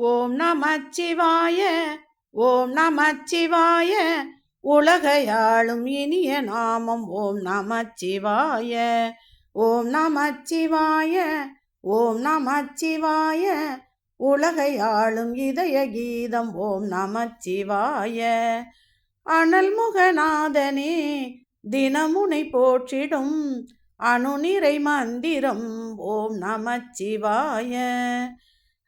ஓம் நமச்சிவாய ஓம் நமச்சிவாய. உலகையாளும் இனிய நாமம் ஓம் நமச்சிவாய. ஓம் நமச்சிவாய ஓம் நமச்சிவாய. உலகையாளும் இதய கீதம் ஓம் நமச்சிவாய. அனல் முகநாதனே தினமுனை போற்றிடும் அணுநிறை மந்திரம் ஓம் நமச்சிவாய.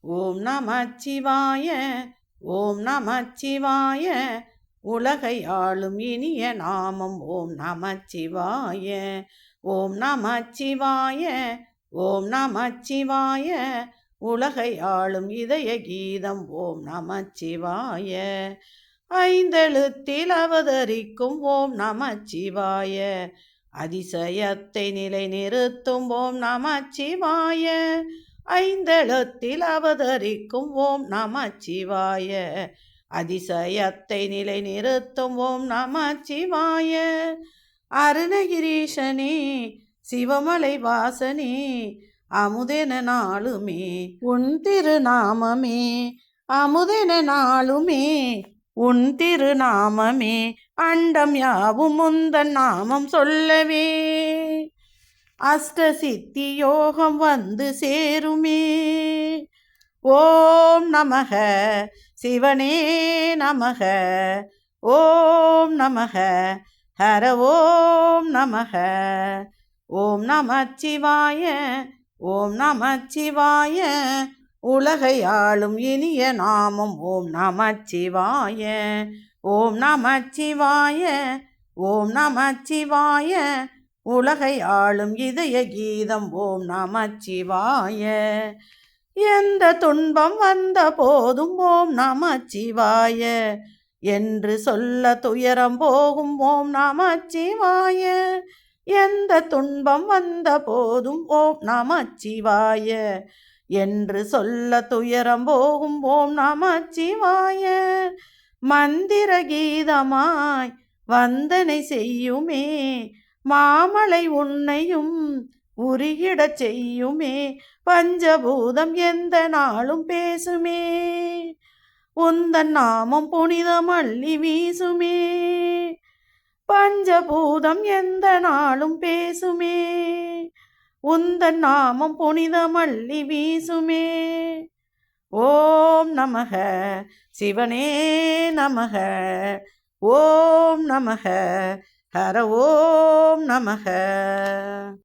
ஓம் நமச்சிவாய ஓம் நமச்சிவாய. உலகை ஆளும் இனிய நாமம் ஓம் நமச்சிவாய. ஓம் நமச்சிவாய ஓம் நமச்சிவாய. உலகை ஆளும் இதய கீதம் ஓம் நமச்சிவாய. ஐந்தெழுத்தில் அவதரிக்கும் ஓம் நமச்சிவாய. அதிசயத்தை நிலை நிறுத்தும் ஓம் நமச்சிவாய. ஐந்தெழுத்தில் அவதரிக்கும் ஓம் நம சிவாய அதிசயத்தை நிலை நிறுத்தும் ஓம் நம சிவாய அருணகிரீஷனே சிவமலை வாசனே அமுதென நாளுமே உன் திருநாமமே அமுதென நாளுமே உன் திருநாமமே அண்டம் யாவும் முந்தன் நாமம் சொல்லவே. அஷ்டசித்தி யோகம் வந்து சேருமே. ஓம் நமக. சிவனே நமக. ஓம் நமக. ஹர ஓம் நமக. ஓம் நமச்சிவாய. ஓம் நமச்சிவாய. உலகை ஆளும் இனிய நாமம் ஓம் நமச்சிவாய. ஓம் நமச்சிவாய. ஓம் நமச்சிவாய. உலகை ஆளும் இதய கீதம் ஓம் நமச்சிவாய. எந்த துன்பம் வந்த போதும் ஓம் நமச்சிவாய. என்று சொல்ல துயரம் போகும் ஓம் நமச்சிவாய. எந்த துன்பம் வந்த போதும் ஓம் நமச்சிவாய. என்று சொல்ல துயரம் போகும் ஓம் நமச்சிவாய. மந்திர கீதமாய் வந்தனை செய்யுமே. மாமலை உன்னையும் உருகிடச் செய்யுமே. பஞ்சபூதம் எந்த நாளும் பேசுமே. உந்தன் நாமம் புனிதம் அள்ளி வீசுமே. பஞ்சபூதம் எந்த நாளும் பேசுமே. உந்தன் நாமம் புனிதம் அள்ளி வீசுமே. ஓம் நமக. சிவனே நமக. ஓம் நமக. ஹர ஓம் நமக.